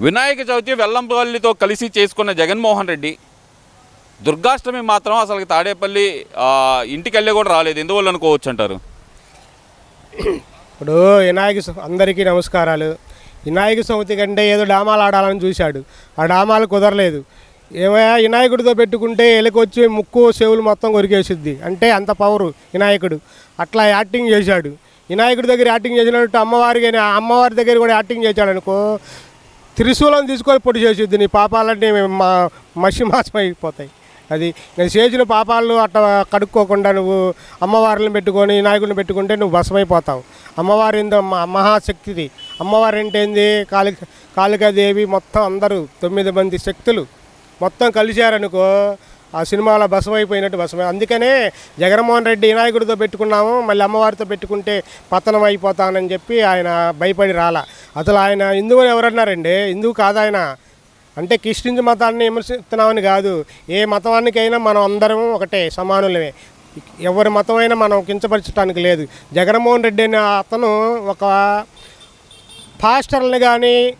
వినాయక చవితి వెల్లంపల్లితో కలిసి చేసుకున్న జగన్మోహన్ రెడ్డి దుర్గాష్టమి మాత్రం అసలు తాడేపల్లి ఇంటికి వెళ్ళి కూడా రాలేదు. ఎందువల్ల అనుకోవచ్చు అంటారు? ఇప్పుడు వినాయక అందరికీ నమస్కారాలు. వినాయక చవితి కంటే ఏదో డామాలు ఆడాలని చూశాడు. ఆ డామాలు కుదరలేదు. ఏమయ్యా వినాయకుడితో పెట్టుకుంటే ఎలకొచ్చి ముక్కు చెవులు మొత్తం కొరికేసిద్ది. అంటే అంత పవరు వినాయకుడు. అట్లా యాక్టింగ్ చేశాడు. వినాయకుడి దగ్గర యాక్టింగ్ చేసినట్టు అమ్మవారికి అమ్మవారి దగ్గర కూడా యాక్టింగ్ చేశాడు అనుకో త్రిశూలం తీసుకొని పొడి చేసిద్ది నీ పాపాలన్నీ మా మసి మాసం అయిపోతాయి అది నేను చేసిన పాపాలను అట్లా కడుక్కోకుండా నువ్వు అమ్మవారిని పెట్టుకొని నాయకుడిని పెట్టుకుంటే నువ్వు భస్మైపోతావు అమ్మవారి మహాశక్తిది. అమ్మవారి అంటే ఏంది? కాళిక కాళికాదేవి మొత్తం అందరూ తొమ్మిది మంది శక్తులు. మొత్తం కలిశారనుకో ఆ సినిమాలో భస్మైపోయినట్టు భస్మై అందుకనే జగన్మోహన్ రెడ్డి వినాయకుడితో పెట్టుకున్నాము మళ్ళీ అమ్మవారితో పెట్టుకుంటే పతనం అయిపోతానని చెప్పి ఆయన భయపడి రాలా. అసలు ఆయన హిందువులు ఎవరన్నారండి? హిందువు కాదు ఆయన. అంటే క్రిస్టియన్స్ మతాన్ని విమర్శిస్తున్నామని కాదు. ఏ మతానికైనా మనం అందరం ఒకటే సమానులమే. ఎవరి మతమైనా మనం కించపరచడానికి లేదు. జగన్మోహన్ రెడ్డి అనే అతను ఒక పాస్టర్ని కానీ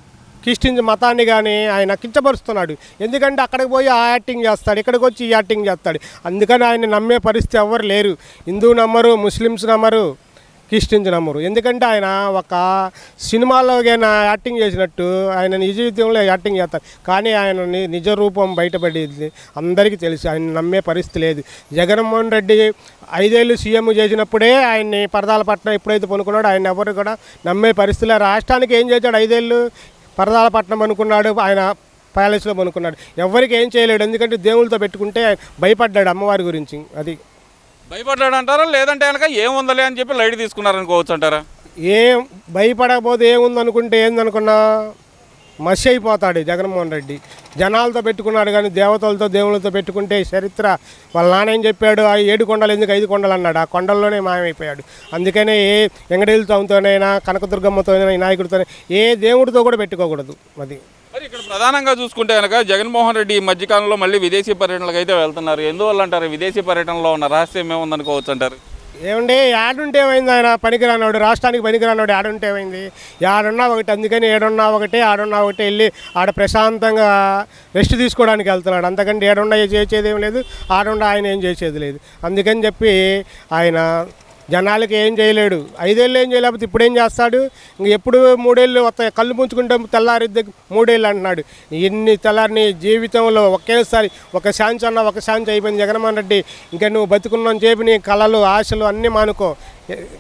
క్రిస్టియన్స్ మతాన్ని కానీ ఆయన కించపరుస్తున్నాడు. ఎందుకంటే అక్కడికి పోయి ఆ యాక్టింగ్ చేస్తాడు ఇక్కడికి వచ్చి ఈ యాక్టింగ్ చేస్తాడు. అందుకని ఆయన నమ్మే పరిస్థితి ఎవరు లేరు. హిందూ నమ్మరు ముస్లిమ్స్ నమ్మరు క్రిస్టియన్స్ నమ్మరు. ఎందుకంటే ఆయన ఒక సినిమాలో యాక్టింగ్ చేసినట్టు ఆయన నిజ జీవితంలో యాక్టింగ్ చేస్తారు కానీ ఆయన ని- నిజ రూపం బయటపడేది అందరికీ తెలుసు. ఆయన నమ్మే పరిస్థితి లేదు. జగన్మోహన్ రెడ్డి ఐదేళ్ళు సీఎం చేసినప్పుడే ఆయన్ని పరదాల పట్నం ఎప్పుడైతే పనుకున్నాడో ఆయన ఎవరు కూడా నమ్మే పరిస్థితి రాష్ట్రానికి ఏం చేశాడు ఐదేళ్ళు? పరదాల పట్నం అనుకున్నాడు ఆయన ప్యాలెస్లో పనుకున్నాడు ఎవరికి ఏం చేయలేడు ఎందుకంటే దేవుళ్ళతో పెట్టుకుంటే భయపడ్డాడు అమ్మవారి గురించి. అది భయపడ్డాడు అంటారా లేదంటే కనుక ఏముందలే అని చెప్పి లైట్ తీసుకున్నారనుకోవచ్చు అంటారా? ఏం భయపడకపోతే ఏముందనుకుంటే ఏందనుకున్నా? మసి అయిపోతాడు జగన్మోహన్ రెడ్డి. జనాలతో పెట్టుకున్నాడు కానీ దేవతలతో దేవుళ్ళతో పెట్టుకుంటే చరిత్ర. వాళ్ళ నాన్న ఏం చెప్పాడు? ఆ ఏడు కొండలు ఎందుకు ఐదు కొండలు అన్నాడు. ఆ కొండల్లోనే మాయమైపోయాడు. అందుకనే ఏ వెంకటేశ్వర స్వామితోనైనా కనకదుర్గమ్మతోనైనా వినాయకుడితోనే ఏ దేవుడితో కూడా పెట్టుకోకూడదు అది. మరి ఇక్కడ ప్రధానంగా చూసుకుంటే కనుక జగన్మోహన్ రెడ్డి ఈ మధ్యకాలంలో మళ్ళీ విదేశీ పర్యటనలకు అయితే వెళ్తున్నారు. ఎందువల్ల అంటారు? విదేశీ పర్యటనలో ఉన్న రహస్యం ఏముందనుకోవచ్చు అంటారు? ఏమండి యాడుంటే ఏమైంది ఆయన? పనికిరానోడు రాష్ట్రానికి పనికిరానోడు యాడుంటే ఏమైంది? యాడున్నా ఒకటి అందుకని ఏడున్నా ఒకటి ఆడున్నా ఒకటి వెళ్ళి ఆడ ప్రశాంతంగా రెస్ట్ తీసుకోవడానికి వెళ్తున్నాడు. అంతకంటే ఏడున్నా చేసేది ఏం లేదు ఆడుండా ఆయన ఏం చేసేది లేదు. అందుకని చెప్పి ఆయన జనాలకి ఏం చేయలేడు. ఐదేళ్ళు ఏం చేయలేకపోతే ఇప్పుడు ఏం చేస్తాడు? ఇంక ఎప్పుడు మూడేళ్ళు వస్తాయి. కళ్ళు ముంచుకుంటే తెల్లారిద్ది మూడేళ్ళు అంటున్నాడు. ఎన్ని తెల్లారిని జీవితంలో ఒకేసారి ఒక శాంతి అన్న ఒక శాంతి అయిపోయింది జగన్మోహన్ రెడ్డి. ఇంకా నువ్వు బతుకున్నాను చెప్పి నీ కళలు ఆశలు అన్నీ మానుకో.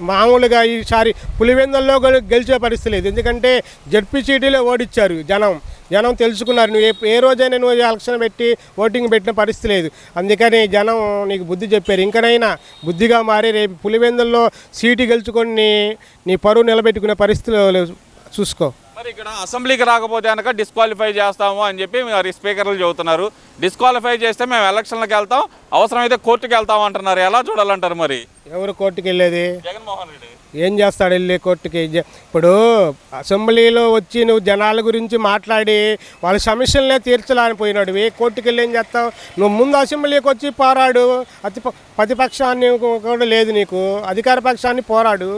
మామూలుగా ఈసారి పులివెందుల్లో గెలిచే పరిస్థితి లేదు. ఎందుకంటే జడ్పీ సీటీలో ఓడిచ్చారు జనం. జనం తెలుసుకున్నారు. నువ్వు ఏ- ఏ రోజైనా నువ్వు ఎలక్షన్ పెట్టి ఓటింగ్ పెట్టిన పరిస్థితి లేదు. అందుకని జనం నీకు బుద్ధి చెప్పారు. ఇంకనైనా బుద్ధిగా మారి రేపు పులివెందుల్లో సీటు గెలుచుకొని నీ నీ పరువు నిలబెట్టుకునే పరిస్థితిలో చూసుకో. మరి ఇక్కడ అసెంబ్లీకి రాకపోతే కనుక డిస్క్వాలిఫై చేస్తాము అని చెప్పి మరి స్పీకర్లు చెబుతున్నారు. డిస్క్వాలిఫై చేస్తే మేము ఎలక్షన్లకు వెళ్తాం. అవసరమైతే కోర్టుకి వెళ్తాం అంటున్నారు. ఎలా చూడాలంటారు మరి? ఎవరు కోర్టుకి వెళ్ళేది? జగన్మోహన్ రెడ్డి. ఏం చేస్తాడు వెళ్ళి కోర్టుకి? ఇప్పుడు అసెంబ్లీలో వచ్చి నువ్వు జనాల గురించి మాట్లాడి వాళ్ళ సమస్యలనే తీర్చలేకపోయినాడు ఏ కోర్టుకి వెళ్ళి ఏం చేస్తావు? నువ్వు ముందు అసెంబ్లీకి వచ్చి పోరాడు. అతి ప్రతిపక్షాన్ని కూడా లేదు నీకు. అధికార పక్షాన్ని పోరాడు.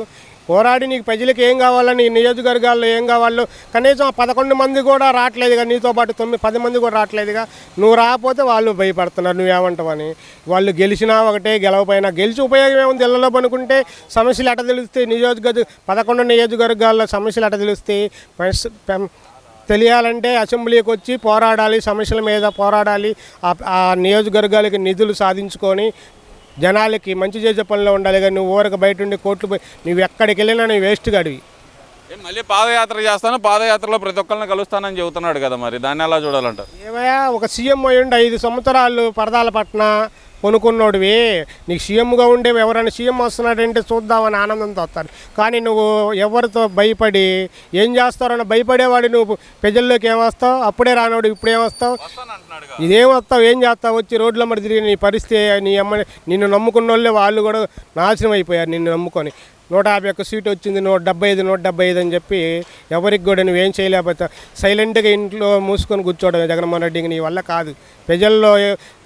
పోరాడి నీకు ప్రజలకు ఏం కావాలని నీ నియోజకవర్గాల్లో ఏం కావాలో కనీసం పదకొండు మంది కూడా రావట్లేదుగా నీతో పాటు తొమ్మిది పది మంది కూడా రావట్లేదుగా. నువ్వు రాకపోతే వాళ్ళు భయపడుతున్నారు నువ్వేమంటావని వాళ్ళు గెలిచినా ఒకటే గెలవపోయినా గెలిచి ఉపయోగం ఏముంది ఇళ్ళలో పనుకుంటే సమస్యలు ఎట తెలిస్తే నియోజకవర్గ పదకొండు నియోజకవర్గాల్లో సమస్యలు ఎట తెలిస్తే పెం- తెలియాలంటే అసెంబ్లీకి వచ్చి పోరాడాలి సమస్యల మీద పోరాడాలి ఆ నియోజకవర్గాలకి నిధులు సాధించుకొని జనాలకి మంచి చేసే పనిలో ఉండాలి కానీ నువ్వు ఊరకు బయట ఉండి కోర్టు పోయి నువ్వు ఎక్కడికి వెళ్ళినా నువ్వు వేస్ట్ గడివి మళ్ళీ పాదయాత్ర చేస్తాను. పాదయాత్రలో ప్రతి ఒక్కరిని కలుస్తానని చెబుతున్నాడు కదా మరి. దాన్ని ఎలా చూడాలంటారు? ఏమయ్యా ఒక సీఎం అయ్యుండి ఐదు సంవత్సరాలు పరదాల పట్న కొనుక్కున్నోడివి. నీకు సీఎంగా ఉండే ఎవరైనా సీఎం వస్తున్నాడంటే చూద్దామని ఆనందంతో వస్తారు. కానీ నువ్వు ఎవరితో భయపడి ఏం చేస్తారని భయపడేవాడు నువ్వు. ప్రజల్లోకి ఏమొస్తావు అప్పుడే రానోడు ఇప్పుడు ఏమొస్తావు ఇదేం వస్తావు? ఏం చేస్తావు? వచ్చి రోడ్ల మరి తిరిగి నీ పరిస్థితి నీ అమ్మ నిన్ను నమ్ముకున్న వాళ్ళే వాళ్ళు కూడా నాశనం అయిపోయారు నిన్ను నమ్ముకొని. నూట యాభై ఒక్క సీట్ వచ్చింది నూట డెబ్బై ఐదు నూట డెబ్బై ఐదు అని చెప్పి ఎవరికి కూడా నువ్వేం చేయలేకపోతే సైలెంట్గా ఇంట్లో మూసుకొని కూర్చోవడం జగన్మోహన్ రెడ్డి ఇంక నీ వల్ల కాదు. ప్రజల్లో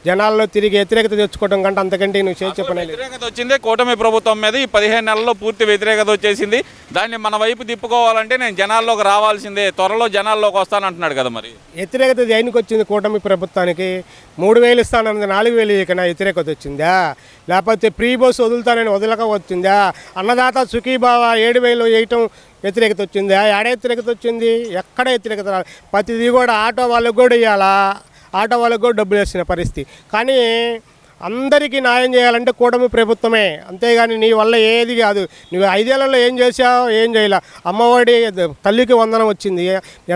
జనాల్లో తిరిగి వ్యతిరేకత తెచ్చుకోవడం కంటే అంతకంటే నువ్వు చేసి చెప్పనే లేదు వ్యతిరేకత వచ్చింది కూటమి ప్రభుత్వం మీద. ఈ పదిహేను నెలల్లో పూర్తి వ్యతిరేకత వచ్చేసింది. దాన్ని మన వైపు తిప్పుకోవాలంటే నేను జనాల్లోకి రావాల్సిందే. త్వరలో జనాల్లోకి వస్తానంటున్నాడు కదా మరి. వ్యతిరేకత దేనికి వచ్చింది కూటమి ప్రభుత్వానికి? మూడు వేలు ఇస్తానన్నది నాలుగు వేలు ఇకనా వ్యతిరేకత వచ్చిందా? లేకపోతే ప్రీ బస్ వదులుతానని వదలక వచ్చిందా? అన్నదాత సుఖీభావ ఏడు వేలు వేయటం వ్యతిరేకత వచ్చిందా? ఏడ వ్యతిరేకత వచ్చింది? ఎక్కడ వ్యతిరేకత ప్రతిదీ కూడా ఆటో వాళ్ళకు కూడా ఇవ్వాలా ఆటో వాళ్ళకు కూడా డబ్బులు వేసిన పరిస్థితి. కానీ అందరికీ న్యాయం చేయాలంటే కూటమి ప్రభుత్వమే. అంతేగాని నీ వల్ల ఏది కాదు. నువ్వు ఐదేళ్ళలో ఏం చేసావు ఏం చేయలే. అమ్మఒడి తల్లికి వందనం వచ్చింది.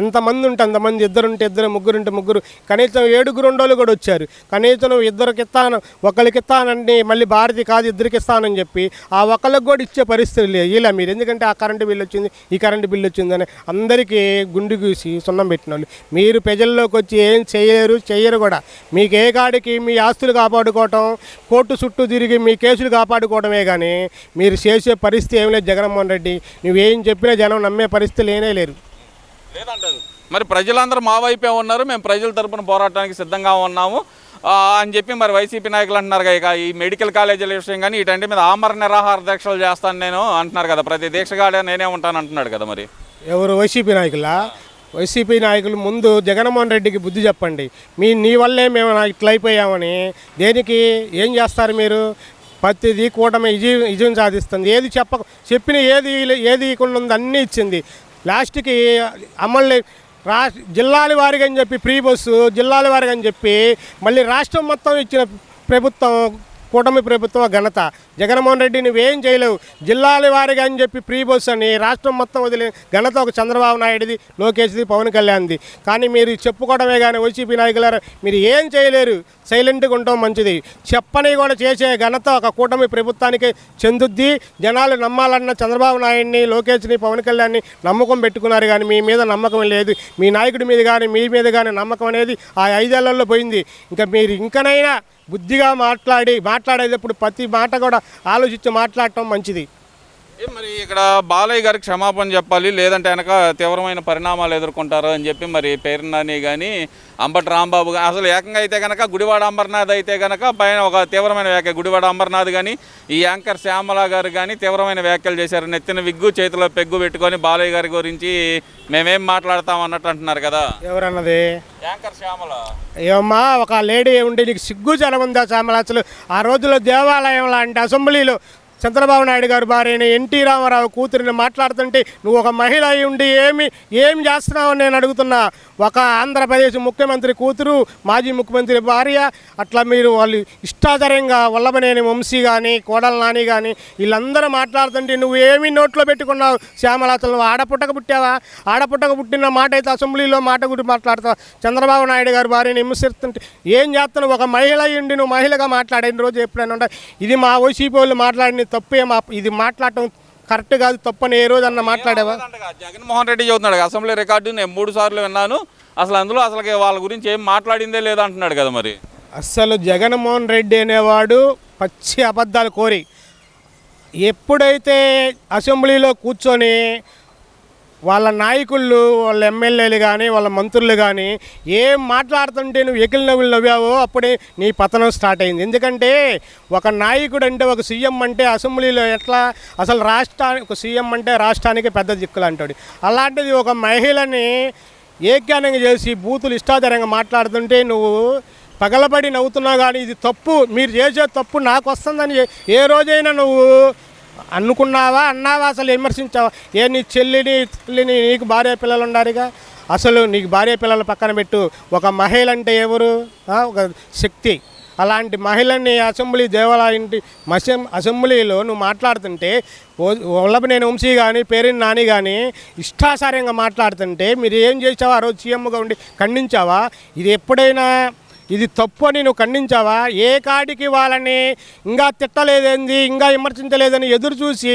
ఎంతమంది ఉంటే అంతమంది ఇద్దరు ఉంటే ఇద్దరు ముగ్గురు ఉంటే ముగ్గురు. కనీసం ఏడుగురు ఉండోళ్ళు కూడా వచ్చారు. కనీసం నువ్వు ఇద్దరికి ఇస్తాను ఒకరికి ఇస్తానండి మళ్ళీ భారతి కాదు ఇద్దరికి ఇస్తానని చెప్పి ఆ ఒకళ్ళకి కూడా ఇచ్చే పరిస్థితి లేదు ఇలా మీరు. ఎందుకంటే ఆ కరెంటు బిల్లు వచ్చింది ఈ కరెంటు బిల్లు వచ్చిందని అందరికీ గుండు గూసి సున్నం పెట్టిన వాళ్ళు మీరు ప్రజల్లోకి వచ్చి ఏం చేయరు చేయరు కూడా. మీకు ఏ కాడికి మీ ఆస్తులు కాపాడుకోవటం కోర్టు చుట్టూ తిరిగి మీ కేసులు కాపాడుకోవడమే కానీ మీరు చేసే పరిస్థితి ఏం లేదు జగన్మోహన్ రెడ్డి. నువ్వేం చెప్పినా జనం నమ్మే పరిస్థితి లేనే లేరు లేదంటారు. మరి ప్రజలందరూ మా వైపే ఉన్నారు మేము ప్రజల తరపున పోరాటానికి సిద్ధంగా ఉన్నాము. అని చెప్పి మరి వైసీపీ నాయకులు అంటున్నారు కదా, ఇక ఈ మెడికల్ కాలేజీల విషయం కానీ ఇటంటి మీద ఆమర నిరాహార దీక్షలు చేస్తాను నేను అంటున్నారు కదా ప్రతి దీక్షగాడే నేనే ఉంటాను అంటున్నాడు కదా మరి. ఎవరు వైసీపీ నాయకులా? వైసీపీ నాయకులు ముందు జగన్మోహన్ రెడ్డికి బుద్ధి చెప్పండి. మీ నీ వల్లే మేము ఇట్లా అయిపోయామని దేనికి ఏం చేస్తారు మీరు? ప్రతిదీ కూటమి విజయం విజయం సాధిస్తుంది. ఏది చెప్పక చెప్పిన ఏది ఏది ఇకుండా ఉంది అన్నీ ఇచ్చింది. లాస్ట్కి అమలు రా జిల్లాల వారిగా అని చెప్పి ప్రీ బస్సు జిల్లాల వారిగా అని చెప్పి మళ్ళీ రాష్ట్రం మొత్తం ఇచ్చిన ప్రభుత్వం కూటమి ప్రభుత్వం ఘనత. జగన్మోహన్ రెడ్డి నువ్వేం చేయలేవు. జిల్లాల వారిగా అని చెప్పి ఫ్రీ బస్ అని రాష్ట్రం మొత్తం వదిలే ఘనత ఒక చంద్రబాబు నాయుడుది లోకేష్ది పవన్ కళ్యాణ్ది. కానీ మీరు చెప్పుకోవడమే కానీ వైసీపీ నాయకులారు మీరు ఏం చేయలేరు. సైలెంట్గా ఉండటం మంచిది. చెప్పని కూడా చేసే ఘనత ఒక కూటమి ప్రభుత్వానికి చెందుద్ది. జనాలు నమ్మాలన్న చంద్రబాబు నాయుడిని లోకేష్ని పవన్ కళ్యాణ్ని నమ్మకం పెట్టుకున్నారు కానీ మీ మీద నమ్మకం లేదు. మీ నాయకుడి మీద కానీ మీ మీద కానీ నమ్మకం అనేది ఆ ఐదేళ్ళలో పోయింది. ఇంకా మీరు ఇంకనైనా బుద్ధిగా మాట్లాడి మాట్లాడేటప్పుడు ప్రతి మాట కూడా ఆలోచించి మాట్లాడటం మంచిది. మరి ఇక్కడ బాలయ్య గారికి క్షమాపణ చెప్పాలి లేదంటే వెనక తీవ్రమైన పరిణామాలు ఎదుర్కొంటారు అని చెప్పి మరి పేరునాని కానీ అంబటి రాంబాబు కానీ అసలు ఏకంగా అయితే కనుక గుడివాడ అంబర్నాథ్ అయితే కనుక పైన ఒక తీవ్రమైన వ్యాఖ్య గుడివాడ అంబర్నాథ్ కానీ ఈ యాంకర్ శ్యామల గారు కానీ తీవ్రమైన వ్యాఖ్యలు చేశారు. నెత్తిన విగ్గు చేతిలో పెగ్గు పెట్టుకొని బాలయ్య గారి గురించి మేమేం మాట్లాడతాం అన్నట్టు అంటున్నారు కదా. ఎవరన్నది? యాంకర్ శ్యామల. ఏమమ్మా ఒక లేడీ ఉండి నీకు సిగ్గు జనముందా శ్యామల? అసలు ఆ రోజుల్లో దేవాలయం లాంటి అసెంబ్లీలో చంద్రబాబు నాయుడు గారు భార్యని ఎన్టీ రామారావు కూతురిని మాట్లాడుతుంటే నువ్వు ఒక మహిళ అయి ఉండి ఏమి ఏం చేస్తున్నావు? నేను అడుగుతున్నా. ఒక ఆంధ్రప్రదేశ్ ముఖ్యమంత్రి కూతురు మాజీ ముఖ్యమంత్రి భార్య అట్లా మీరు వాళ్ళు ఇష్టాధారంగా వల్లభనేని వంశీ కానీ కోడల నాని కానీ వీళ్ళందరూ మాట్లాడుతుంటే నువ్వు ఏమి నోట్లో పెట్టుకున్నావు? శ్యామలాతలు నువ్వు ఆడపుట్టక పుట్టావా? ఆడపుట్టక పుట్టిన మాట అయితే అసెంబ్లీలో మాట గురించి మాట్లాడతావు? చంద్రబాబు నాయుడు గారు భార్యని హింసిస్తుంటే ఏం చేస్తున్నావు? ఒక మహిళ ఉండి నువ్వు మహిళగా మాట్లాడిన రోజు ఎప్పుడైనా ఉంటాయి ఇది మా వైసీపీ వాళ్ళు మాట్లాడిన తప్పే మా ఇది మాట్లాడటం కరెక్ట్ కాదు తప్పని ఏ రోజు అన్న మాట్లాడావా? జగన్మోహన్ రెడ్డి చెబుతున్నాడు అసెంబ్లీ రికార్డు నేను మూడు సార్లు విన్నాను అసలు అందులో అసలు వాళ్ళ గురించి ఏం మాట్లాడిందే లేదా అంటున్నాడు కదా మరి. అస్సలు జగన్మోహన్ రెడ్డి అనేవాడు పచ్చి అబద్ధాలు కోరి. ఎప్పుడైతే అసెంబ్లీలో కూర్చొని వాళ్ళ నాయకులు వాళ్ళ ఎమ్మెల్యేలు కానీ వాళ్ళ మంత్రులు కానీ ఏం మాట్లాడుతుంటే నువ్వు ఎకిలి నవ్వులు నవ్వావో అప్పుడే నీ పతనం స్టార్ట్ అయింది. ఎందుకంటే ఒక నాయకుడు అంటే ఒక సీఎం అంటే అసెంబ్లీలో ఎట్లా అసలు రాష్ట్రానికి ఒక సీఎం అంటే రాష్ట్రానికి పెద్ద దిక్కులు అంటాడు. అలాంటిది ఒక మహిళని ఏక్యానంగా చేసి బూతులు ఇష్టాధారంగా మాట్లాడుతుంటే నువ్వు పగలబడి నవ్వుతున్నావు కానీ ఇది తప్పు మీరు చేసే తప్పు నాకు వస్తుందని ఏ- ఏ రోజైనా నువ్వు అనుకున్నావా అన్నావా? అసలు విమర్శించావా? ఏ నీ చెల్లిని తల్లిని నీకు భార్య పిల్లలు ఉన్నారుగా అసలు నీకు భార్య పిల్లల పక్కన పెట్టు. ఒక మహిళ అంటే ఎవరు ఒక శక్తి. అలాంటి మహిళని అసెంబ్లీ దేవాలయంటి మసెం అసెంబ్లీలో నువ్వు మాట్లాడుతుంటే నేను వంశీ కానీ పేరుని నాని కానీ ఇష్టాసారంగా మాట్లాడుతుంటే మీరు ఏం చేసావా ఆ రోజు సీఎంగా ఉండి ఖండించావా? ఇది ఎప్పుడైనా ఇది తప్పు అని నువ్వు ఖండించావా? ఏ కాడికి వాళ్ళని ఇంకా తిట్టలేదేంది ఇంకా విమర్శించలేదని ఎదురు చూసి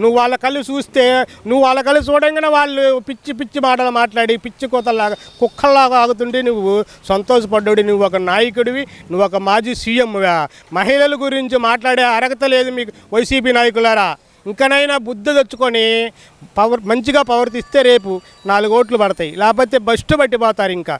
నువ్వు వాళ్ళ కళ్ళు చూస్తే నువ్వు వాళ్ళ కళ్ళు చూడంగానే వాళ్ళు పిచ్చి పిచ్చి మాటలు మాట్లాడి పిచ్చి కోతల్లాగా కుక్కల్లాగా ఆగుతుంటే నువ్వు సంతోషపడ్డాడు నువ్వు ఒక నాయకుడివి నువ్వు ఒక మాజీ సీఎంవా? మహిళల గురించి మాట్లాడే అర్హత లేదు మీకు వైసీపీ నాయకులారా. ఇంకనైనా బుద్ధి తెచ్చుకొని పవర్ మంచిగా పవర్ తీస్తే రేపు నాలుగు ఓట్లు పడతాయి. లేకపోతే బస్టు పట్టిపోతారు ఇంకా.